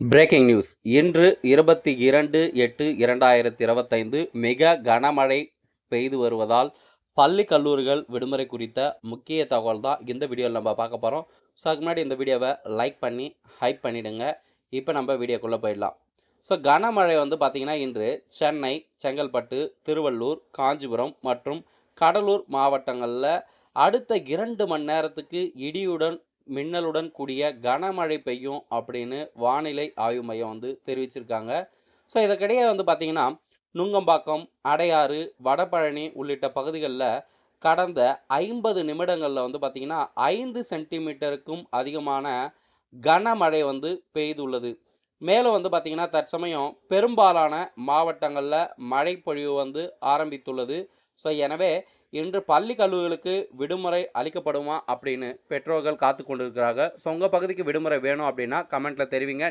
Breaking news இன்று இருபத்தி இரண்டு எட்டு இரண்டாயிரத்தி இருபத்தைந்து மிக கனமழை பெய்து வருவதால் பள்ளி கல்லூரிகள் விடுமுறை குறித்த முக்கிய தகவல் தான் இந்த வீடியோவில் நம்ம பார்க்க போகிறோம் ஸோ அதுக்கு முன்னாடி இந்த வீடியோவை லைக் பண்ணி ஹைப் பண்ணிவிடுங்க இப்போ நம்ம வீடியோக்குள்ளே போயிடலாம். ஸோ கனமழை வந்து பார்த்திங்கன்னா இன்று சென்னை செங்கல்பட்டு திருவள்ளூர் காஞ்சிபுரம் மற்றும் கடலூர் மாவட்டங்களில் அடுத்த இரண்டு மணி நேரத்துக்கு இடியுடன் மின்னலுடன் கூடிய கனமழை பெய்யும் அப்படின்னு வானிலை ஆய்வு மையம் வந்து தெரிவிச்சிருக்காங்க. ஸோ இதற்கிடையே வந்து பார்த்திங்கன்னா நுங்கம்பாக்கம் அடையாறு வடபழனி உள்ளிட்ட பகுதிகளில் கடந்த ஐம்பது நிமிடங்களில் வந்து பார்த்திங்கன்னா ஐந்து சென்டிமீட்டருக்கும் அதிகமான கனமழை வந்து பெய்துள்ளது. மேலும் வந்து பார்த்திங்கன்னா தற்சமயம் பெரும்பாலான மாவட்டங்களில் மழை பொழிவு வந்து ஆரம்பித்துள்ளது. ஸோ எனவே இன்று பள்ளி கல்லூரிகளுக்கு விடுமுறை அளிக்கப்படுமா அப்படின்னு பெற்றோர்கள் காத்து கொண்டிருக்கிறாங்க ஸோ உங்கள் பகுதிக்கு விடுமுறை வேணும் அப்படின்னா கமெண்ட்டில் தெரிவிங்க.